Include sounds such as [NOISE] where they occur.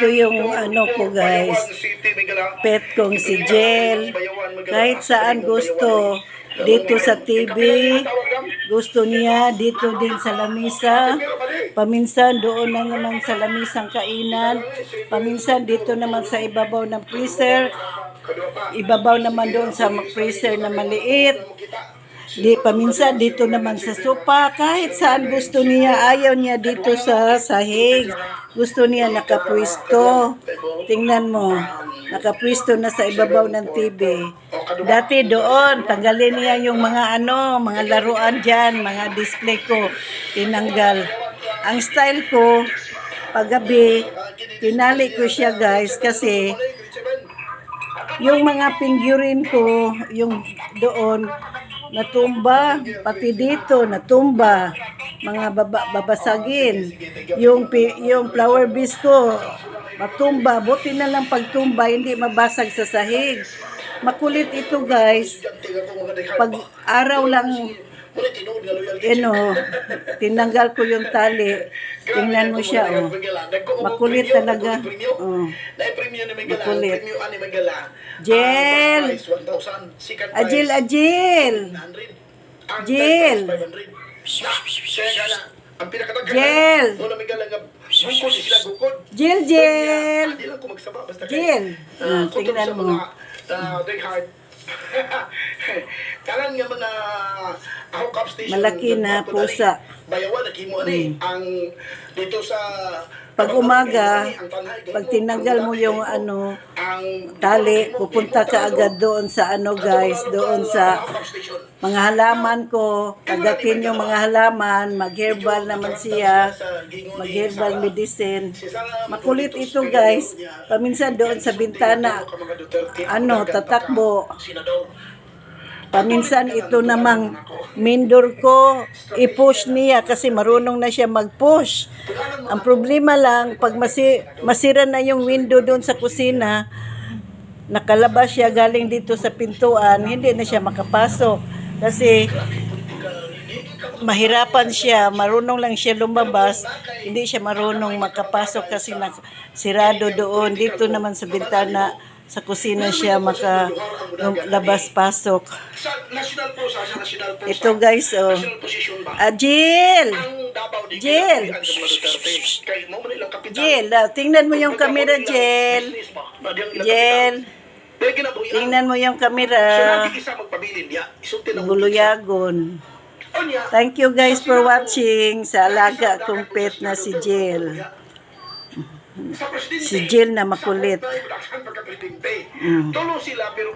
Ito yung ano ko guys, pet kong si Jel. Kahit saan gusto, dito sa TV, gusto niya, dito din sa lamisa. Paminsan doon na naman sa lamisang kainan. Paminsan dito naman sa ibabaw ng freezer. Ibabaw naman doon sa freezer na maliit. Di paminsan dito naman sa sopa, kahit saan gusto niya, ayaw niya dito sa sahig. Gusto niya nakapwisto. Tingnan mo, nakapwisto na sa ibabaw ng TV. Dati doon, tanggalin niya yung mga ano, mga laruan dyan, mga display ko, tinanggal. Ang style ko, paggabi, tinali ko siya guys kasi yung mga pinggurin ko, yung doon, natumba, pati dito, natumba, mga baba, babasagin. Yung, yung flower bees ko, matumba, buti na lang pagtumba, hindi mabasag sa sahig. Makulit ito guys, pag araw lang, ano, tinanggal ko yung tali, tingnan mo siya, oh. Makulit talaga. Oh. Makulit. Jel! Ajil, ajil! Jel! Jel! Jel, Jel! Jel! Ah, tingnan mo. [LAUGHS] Malaki na pusa. Bayawan at himo ani ang dito sa Pag umaga, pag tinanggal mo yung ano, ang tali, pupunta ka agad doon sa ano guys, doon sa mga halaman ko, kagatin yung mga halaman, mag-herbal naman siya, mag-herbal medicine. Makulit ito guys, paminsan doon sa bintana, ano, tatakbo. Paminsan ito namang mindor ko, i-push niya kasi marunong na siya mag-push. Ang problema lang, pag masi, masira na yung window doon sa kusina, nakalabas siya galing dito sa pintuan, hindi na siya makapasok. Kasi mahirapan siya, marunong lang siya lumabas, hindi siya marunong makapasok kasi sirado doon. Dito naman sa bintana, sa kusina siya sa national po Ito guys, oh. man ilang kapital. Jel, ah, tingnan mo yung camera. Pero kinabuhi tingnan mo yung camera. Guluyagon. Thank you guys for watching sa alaga kong pet na si Jill. Si Jill na makulit. Mm. Tulo sila pero